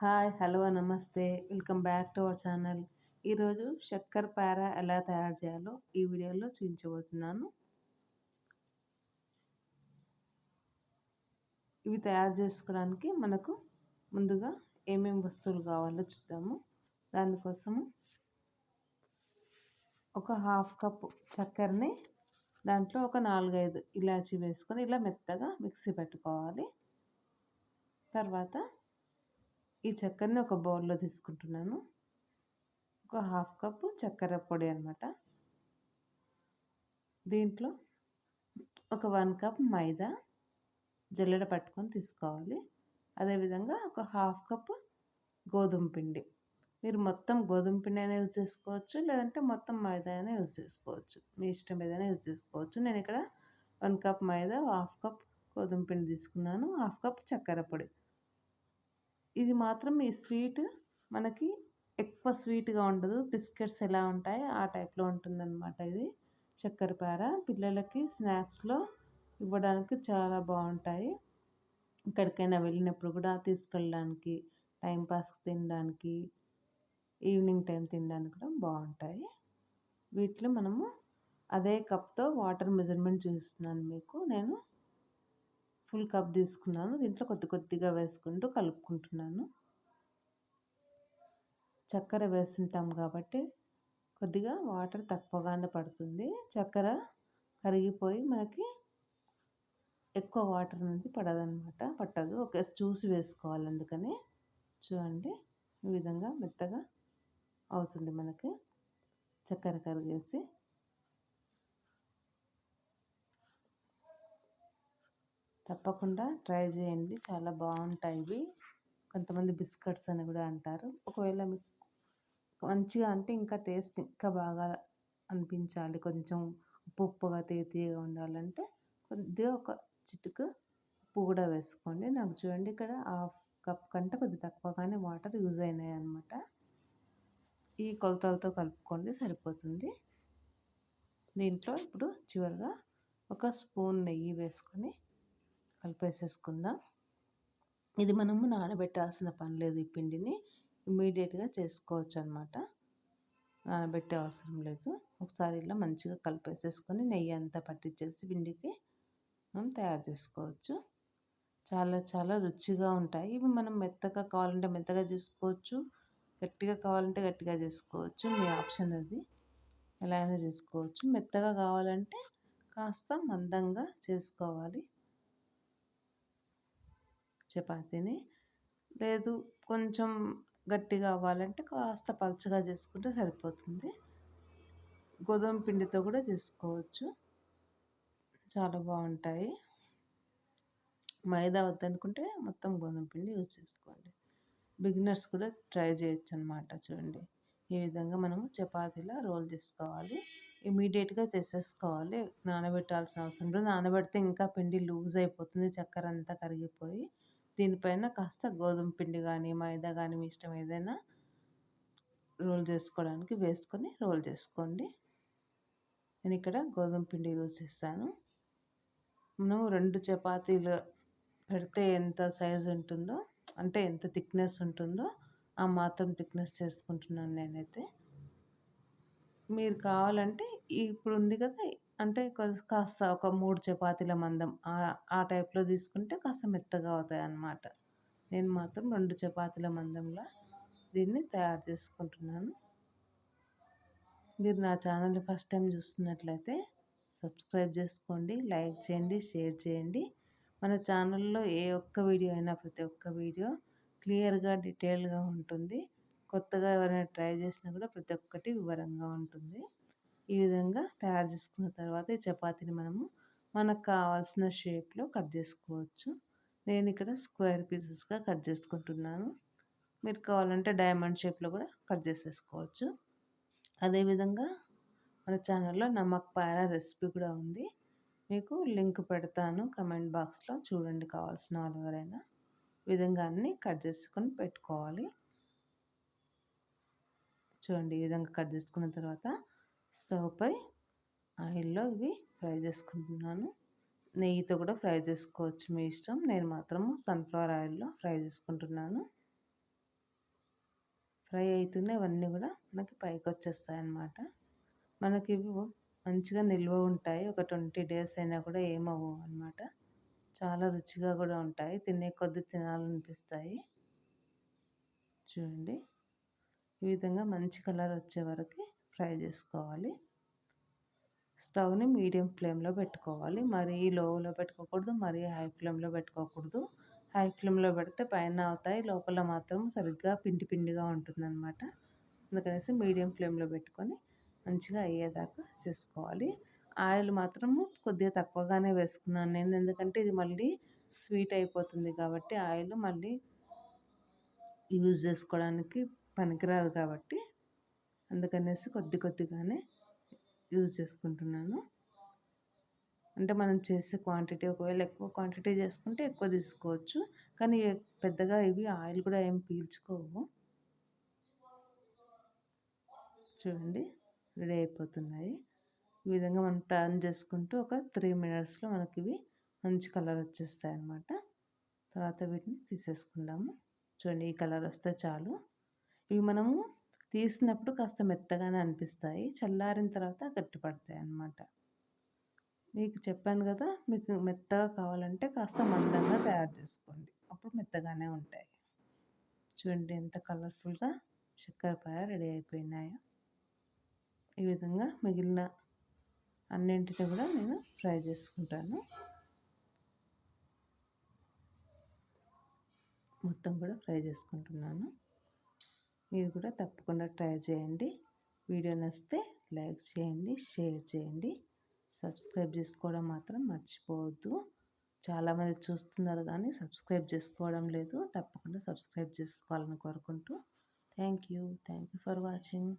Hi hello నమస్తే. Welcome back to our channel. ఈరోజు చక్కెర పార ఎలా తయారు చేయాలో ఈ వీడియోలో చూపించబోతున్నాను. ఇవి తయారు చేసుకోవడానికి మనకు ముందుగా ఏమేమి వస్తువులు కావాలో చూద్దాము. దానికోసము ఒక హాఫ్ కప్ చక్కెరని దాంట్లో ఒక నాలుగైదు ఇలాచీ వేసుకొని ఇలా మెత్తగా మిక్సీ పెట్టుకోవాలి. తర్వాత ఈ చక్కెరని ఒక బౌల్లో తీసుకుంటున్నాను. ఒక హాఫ్ కప్పు చక్కెర పొడి అనమాట దీంట్లో ఒక వన్ కప్ మైదా జల్లెడ పట్టుకొని తీసుకోవాలి. అదేవిధంగా ఒక హాఫ్ కప్ గోధుమ పిండి. మీరు మొత్తం గోధుమ పిండి అయినా యూజ్ చేసుకోవచ్చు లేదంటే మొత్తం మైదా అయినా యూజ్ చేసుకోవచ్చు. మీ ఇష్టం ఏదైనా యూజ్ చేసుకోవచ్చు. నేను ఇక్కడ వన్ కప్ మైదా హాఫ్ కప్ గోధుమ పిండి తీసుకున్నాను. హాఫ్ కప్ చక్కెర పొడి. ఇది మాత్రం ఈ స్వీట్ మనకి ఎక్కువ స్వీట్గా ఉండదు. బిస్కెట్స్ ఎలా ఉంటాయి ఆ టైప్లో ఉంటుందన్నమాట ఇది. చక్కెరపార పిల్లలకి స్నాక్స్లో ఇవ్వడానికి చాలా బాగుంటాయి. ఎక్కడికైనా వెళ్ళినప్పుడు కూడా తీసుకెళ్ళడానికి టైంపాస్ తినడానికి ఈవినింగ్ టైం తినడానికి కూడా బాగుంటాయి. వీటిలో మనము అదే కప్తో వాటర్ మెజర్మెంట్ చూస్తున్నాను మీకు. నేను ఫుల్ కప్ తీసుకున్నాను. దీంట్లో కొద్ది కొద్దిగా వేసుకుంటూ కలుపుకుంటున్నాను. చక్కెర వేస్తుంటాం కాబట్టి కొద్దిగా వాటర్ తక్కువగానే పడుతుంది. చక్కెర కరిగిపోయి మనకి ఎక్కువ వాటర్ అనేది పడదనమాట. పట్టదు. ఒక చూసి వేసుకోవాలి అందుకని. చూడండి. ఈ విధంగా మెత్తగా అవుతుంది మనకి చక్కెర కరిగేసి. తప్పకుండా ట్రై చేయండి. చాలా బాగుంటాయి ఇవి. కొంతమంది బిస్కెట్స్ అని కూడా అంటారు. ఒకవేళ మీకు మంచిగా అంటే ఇంకా టేస్ట్ ఇంకా బాగా అనిపించాలి. కొంచెం ఉప్పు ఉప్పుగా తీయగా ఉండాలంటే కొద్దిగా ఒక చిటుకు ఉప్పు కూడా వేసుకోండి. నాకు చూడండి ఇక్కడ హాఫ్ కప్ కంటే కొద్దిగా తక్కువగానే వాటర్ యూజ్ అయినాయి అనమాట ఈ కొలతలతో కలుపుకోండి సరిపోతుంది. దీంట్లో ఇప్పుడు చివరిగా ఒక స్పూన్ నెయ్యి వేసుకొని కలిపేసేసుకుందాం. ఇది మనము నానబెట్టాల్సిన పని లేదు ఈ పిండిని. ఇమీడియట్గా చేసుకోవచ్చు అనమాట నానబెట్టే అవసరం లేదు. ఒకసారి ఇలా మంచిగా కలిపేసేసుకొని నెయ్యి అంతా పట్టించేసి పిండికి మనం తయారు చేసుకోవచ్చు. చాలా చాలా రుచిగా ఉంటాయి. ఇవి మనం మెత్తగా కావాలంటే మెత్తగా చేసుకోవచ్చు. గట్టిగా కావాలంటే గట్టిగా చేసుకోవచ్చు. మీ ఆప్షన్ అది. ఎలా అయినా చేసుకోవచ్చు. మెత్తగా కావాలంటే కాస్త మందంగా చేసుకోవాలి. చపాతీని. లేదు కొంచెం గట్టిగా అవ్వాలంటే కాస్త పలచగా చేసుకుంటే సరిపోతుంది. గోధుమ పిండితో కూడా చేసుకోవచ్చు. చాలా బాగుంటాయి. మైదా వద్దనుకుంటే మొత్తం గోధుమ పిండి యూజ్ చేసుకోండి. బిగినర్స్ కూడా ట్రై చేయొచ్చు అనమాట చూడండి. ఈ విధంగా మనము చపాతీలా రోల్ చేసుకోవాలి. ఇమీడియట్గా చేసేసుకోవాలి. నానబెట్టాల్సిన అవసరం లేదు. నానబెడితే ఇంకా పిండి లూజ్ అయిపోతుంది. చక్కెర అంతా కరిగిపోయి దీనిపైన కాస్త గోధుమ పిండి కానీ మైదా కానీ మీ ఇష్టం ఏదైనా రోల్ చేసుకోవడానికి వేసుకొని రోల్ చేసుకోండి. నేను ఇక్కడ గోధుమ పిండి యూజ్ చేస్తాను. మనం రెండు చపాతీలు పెడితే ఎంత సైజ్ ఉంటుందో అంటే ఎంత థిక్నెస్ ఉంటుందో ఆ మాత్రం థిక్నెస్ చేసుకుంటున్నాను నేనైతే. మీరు కావాలంటే ఇప్పుడు ఉంది కదా అంటే కాస్త ఒక మూడు చపాతీల మందం ఆ టైప్లో తీసుకుంటే కాస్త మెత్తగా అవుతాయి అన్నమాట నేను మాత్రం రెండు చపాతీల మందంలో దీన్ని తయారు చేసుకుంటున్నాను. మీరు నా ఛానల్ని ఫస్ట్ టైం చూస్తున్నట్లయితే సబ్స్క్రైబ్ చేసుకోండి లైక్ చేయండి షేర్ చేయండి. మన ఛానల్లో ఏ ఒక్క వీడియో అయినా ప్రతి ఒక్క వీడియో క్లియర్గా డీటెయిల్గా ఉంటుంది. కొత్తగా ఎవరైనా ట్రై చేసినా కూడా ప్రతి ఒక్కటి వివరంగా ఉంటుంది. ఈ విధంగా తయారు చేసుకున్న తర్వాత ఈ చపాతీని మనము మనకు కావాల్సిన షేప్లో కట్ చేసుకోవచ్చు. నేను ఇక్కడ స్క్వేర్ పీసెస్గా కట్ చేసుకుంటున్నాను. మీరు కావాలంటే డైమండ్ షేప్లో కూడా కట్ చేసేసుకోవచ్చు. అదేవిధంగా మన ఛానల్లో నమక్ పాయల రెసిపీ కూడా ఉంది. మీకు లింక్ పెడతాను. కమెంట్ బాక్స్లో చూడండి కావాల్సిన వాళ్ళు ఎవరైనా. విధంగా అన్నీ కట్ చేసుకొని పెట్టుకోవాలి. చూడండి ఈ విధంగా కట్ చేసుకున్న తర్వాత స్టవ్పై ఆయిల్లో ఇవి ఫ్రై చేసుకుంటున్నాను. నెయ్యితో కూడా ఫ్రై చేసుకోవచ్చు మీ ఇష్టం. నేను మాత్రము సన్ఫ్లవర్ ఆయిల్లో ఫ్రై చేసుకుంటున్నాను. ఫ్రై అవుతూనే అవన్నీ కూడా మనకి పైకి వచ్చేస్తాయి అన్నమాట మనకి ఇవి మంచిగా నిల్వ ఉంటాయి. ఒక ట్వంటీ డేస్ అయినా కూడా ఏమవు అనమాట చాలా రుచిగా కూడా ఉంటాయి. తినే కొద్ది తినాలనిపిస్తాయి. చూడండి. ఈ విధంగా మంచి కలర్ వచ్చే వరకు ఫ్రై చేసుకోవాలి. స్టవ్ని మీడియం ఫ్లేమ్లో పెట్టుకోవాలి. మరీ లోలో పెట్టుకోకూడదు మరీ హై ఫ్లేమ్లో పెట్టుకోకూడదు. హై ఫ్లేమ్లో పెడితే పైన అవుతాయి లోపల మాత్రం సరిగ్గా పిండి పిండిగా ఉంటుందన్నమాట. అందుకనేసి మీడియం ఫ్లేమ్లో పెట్టుకొని మంచిగా అయ్యేదాకా చేసుకోవాలి. ఆయిల్ మాత్రము కొద్దిగా తక్కువగానే వేసుకున్నాను నేను ఎందుకంటే ఇది మళ్ళీ స్వీట్ అయిపోతుంది కాబట్టి ఆయిల్ మళ్ళీ యూజ్ చేసుకోవడానికి పనికిరాదు కాబట్టి అందుకనేసి కొద్ది కొద్దిగానే యూజ్ చేసుకుంటున్నాను. అంటే మనం చేసే క్వాంటిటీ ఒకవేళ ఎక్కువ క్వాంటిటీ చేసుకుంటే ఎక్కువ తీసుకోవచ్చు. కానీ పెద్దగా ఇవి ఆయిల్ కూడా ఏం పీల్చుకోవు. చూడండి రెడీ అయిపోతున్నాయి. ఈ విధంగా మనం టర్న్ చేసుకుంటూ ఒక త్రీ మినిట్స్లో మనకి ఇవి మంచి కలర్ వచ్చేస్తాయి అన్నమాట తర్వాత వీటిని తీసేసుకుందాము. చూడండి ఈ కలర్ వస్తే చాలు. ఇవి మనము తీసినప్పుడు కాస్త మెత్తగానే అనిపిస్తాయి. చల్లారిన తర్వాత గట్టిపడతాయి అన్నమాట. మీకు చెప్పాను కదా మీకు మెత్తగా కావాలంటే కాస్త మందంగా తయారు చేసుకోండి. అప్పుడు మెత్తగానే ఉంటాయి. చూడండి ఎంత కలర్ఫుల్గా చక్కెరపాయ రెడీ అయిపోయినాయో. ఈ విధంగా మిగిలిన అన్నింటిని కూడా నేను ఫ్రై చేసుకుంటాను. మొత్తం కూడా ఫ్రై చేసుకుంటున్నాను. మీరు కూడా తప్పకుండా ట్రై చేయండి. వీడియో నచ్చితే లైక్ చేయండి షేర్ చేయండి. సబ్స్క్రైబ్ చేసుకోవడం మాత్రం మర్చిపోవద్దు. చాలామంది చూస్తున్నారు కానీ సబ్స్క్రైబ్ చేసుకోవడం లేదు. తప్పకుండా సబ్స్క్రైబ్ చేసుకోవాలని కోరుకుంటూ. Thank you. Thank you for watching.